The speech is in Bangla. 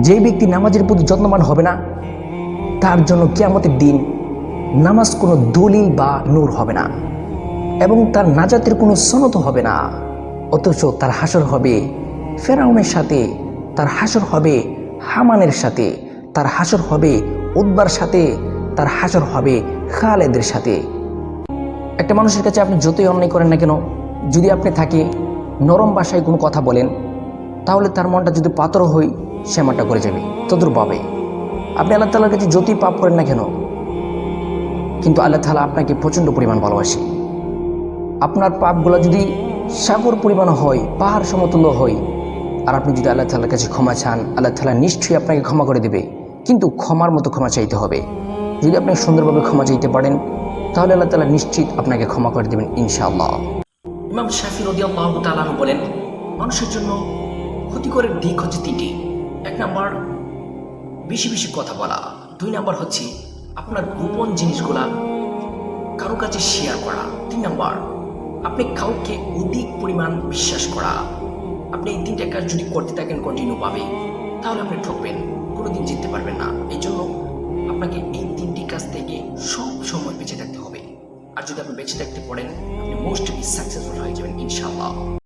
যে ব্যক্তি নামাজের প্রতি যত্নবান হবে না, তার জন্য কেয়ামতের দিন নামাজ কোনো দলিল বা নূর হবে না এবং তার নাজাতের কোনো সনত হবে না। অথচ তার হাসর হবে ফেরাউনের সাথে, তার হাসর হবে হামানের সাথে, তার হাসর হবে উদ্বার সাথে, তার হাসর হবে খালেদের সাথে। একটা মানুষের কাছে আপনি যতই অন্যায় করেন না কেন, যদি আপনি তাকে নরম ভাষায় কোনো কথা বলেন, তাহলে তার মনটা যদি পাতর হই মনটা করে যাবে তদুর পাবে আপনি আল্লাহ তালার কাছে যতই পাপ করেন না কেন, কিন্তু আল্লাহ তালা আপনাকে প্রচণ্ড পরিমাণ ভালোবাসে। আপনার পাপগুলো যদি সাগর পরিমাণ হয়, পাহাড় সমতুল্য হয়, আর আপনি যদি আল্লাহ তালার কাছে ক্ষমা চান, আল্লাহ তালা নিশ্চয়ই আপনাকে ক্ষমা করে দেবে, কিন্তু ক্ষমার মতো ক্ষমা চাইতে হবে। যদি আপনি সুন্দরভাবে ক্ষমা চাইতে পারেন, তাহলে আল্লাহ তালা নিশ্চিত আপনাকে ক্ষমা করে দেবেন, ইনশাআল্লাহ। ইমাম শাফি রদি আল্লাহ তালানু বলেন, মানুষের জন্য ক্ষতিকরের দিক হচ্ছে তিনটি। এক নাম্বার বেশি বেশি কথা বলা। দুই নাম্বার হচ্ছে আপনার গোপন জিনিসগুলা কারও কাছে শেয়ার করা। তিন নাম্বার, আপনি কাউকে অধিক পরিমাণ বিশ্বাস করা। আপনি এই তিনটা কাজ যদি করতে থাকেন কন্টিনিউ পাবে তাহলে আপনি ঠকবেন, কোনোদিন জিততে পারবেন না। এই জন্য আপনাকে এই তিনটি কাজ থেকে সব সময় বেঁচে থাকতে হবে। আর যদি আপনি বেঁচে থাকতে পারেন, আপনি মোস্ট সাকসেসফুল হয়ে যাবেন, ইনশাআল্লাহ।